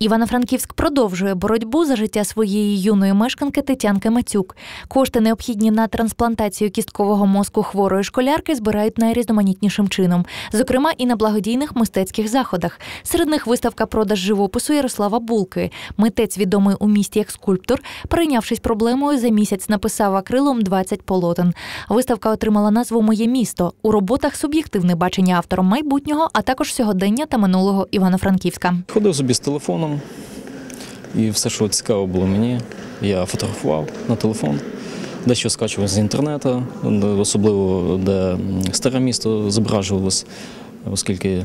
Івано-Франківськ продовжує боротьбу за життя своєї юної мешканки Тетянки Мацюк. Кошти, необхідні на трансплантацію кісткового мозку хворої школярки, збирають найрізноманітнішим чином, зокрема і на благодійних мистецьких заходах. Серед них виставка продаж живопису Ярослава Булки. Митець, відомий у місті як скульптор, прийнявшись проблемою, за місяць написав акрилом 20 полотен. Виставка отримала назву Моє місто у роботах суб'єктивне бачення автором майбутнього, а також сьогодення та минулого Івано-Франківська. Ходив собі з телефоном, і все, що цікаво було мені, я фотографував на телефон. Дещо скачував з інтернету, особливо де старе місто зображувалось, оскільки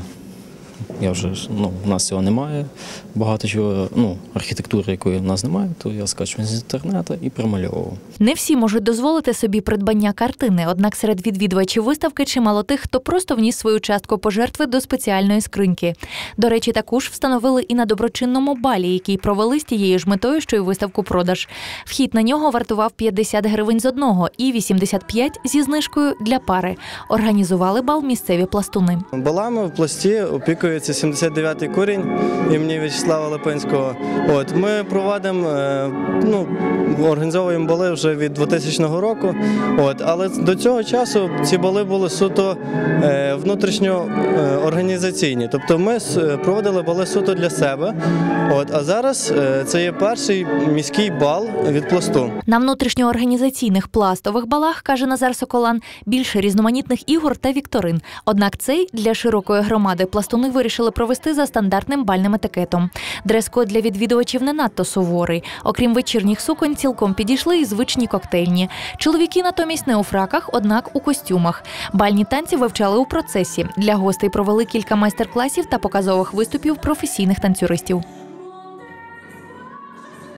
я вже ж, ну, в нас цього немає. Багато чого, ну, архітектури, якої в нас немає, то я скачував з інтернету і примальовував. Не всі можуть дозволити собі придбання картини, однак серед відвідувачів виставки чимало тих, хто просто вніс свою частку пожертви до спеціальної скриньки. До речі, таку ж встановили і на доброчинному балі, який провели з тією ж метою, що й виставку продаж. Вхід на нього вартував 50 гривень з одного і 85 зі знижкою для пари. Організували бал місцеві пластуни. Балами в пласті опікується 79-й курінь імені В'ячеслава Липинського. От ми проводимо, е, ну організовуємо бали вже від 2000 року. От, але до цього часу ці бали були суто е, внутрішньо е. Тобто ми проводили бали суто для себе. От, а зараз це є перший міський бал від пласту. На внутрішньоорганізаційних пластових балах, каже Назар Соколан, більше різноманітних ігор та вікторин. Однак цей для широкої громади пластуни вирішили провести за стандартним бальним етикетом. Дрес-код для відвідувачів не надто суворий. Окрім вечірніх суконь, цілком підійшли і звичні коктейльні. Чоловіки натомість не у фраках, однак у костюмах. Бальні танці вивчали у процесі. Для гостей провели кілька майстер-класів та показових виступів професійних танцюристів.